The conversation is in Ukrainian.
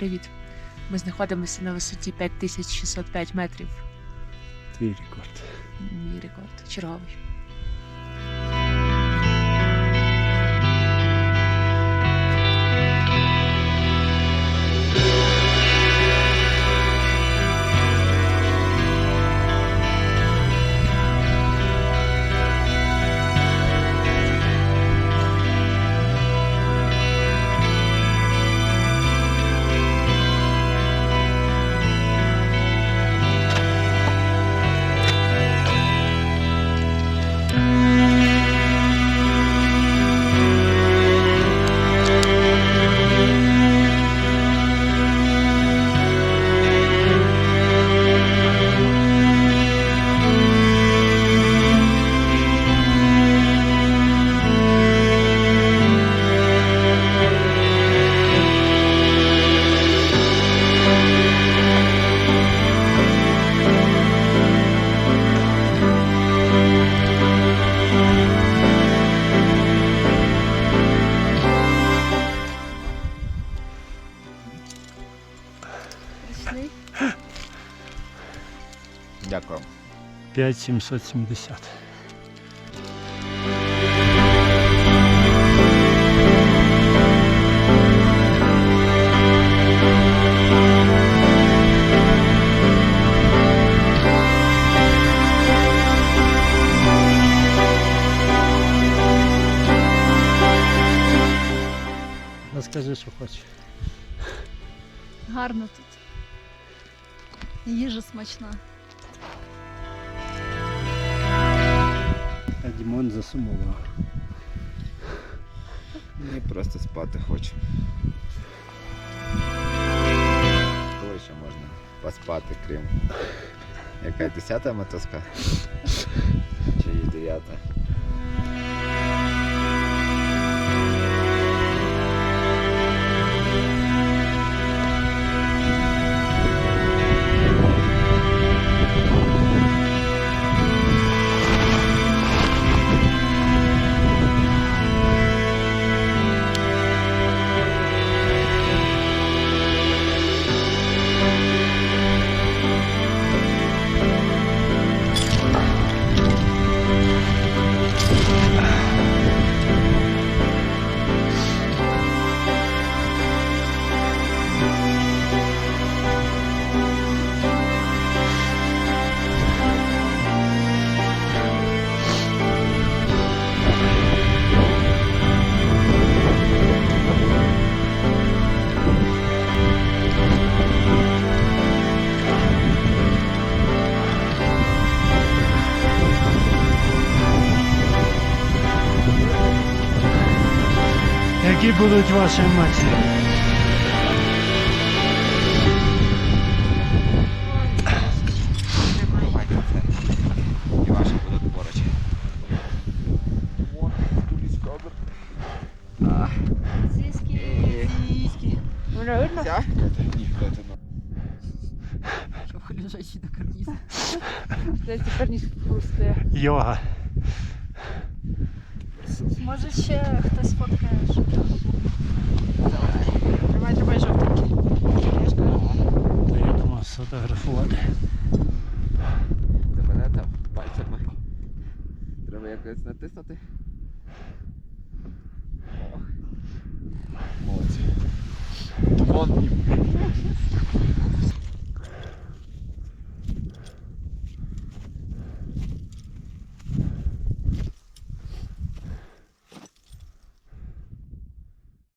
привіт! Ми знаходимося на висоті 5605 метрів. Твій рекорд. Мій рекорд черговий. Дякую. 5770. Розкажи, що хочеш. Гарно тут. Їжа смачна. Засумував. Мені просто спати хочу. Коли ще можна поспати, крім. Яка десята мотузка? Чи дев'ята? Які будуть ваші емоції? І ваші будуть поруч. Сіськи, сіськи. Все? Ні, це Щоб лежачи до карніза. Тепер ніж пусте. Йога. Може ще хтось фоткає, що Тримай, тримай жовтенький. Я ж кажу. То я думав сфотографувати. Це мене там пальцями. Треба якось натиснути. Молодці. Вон.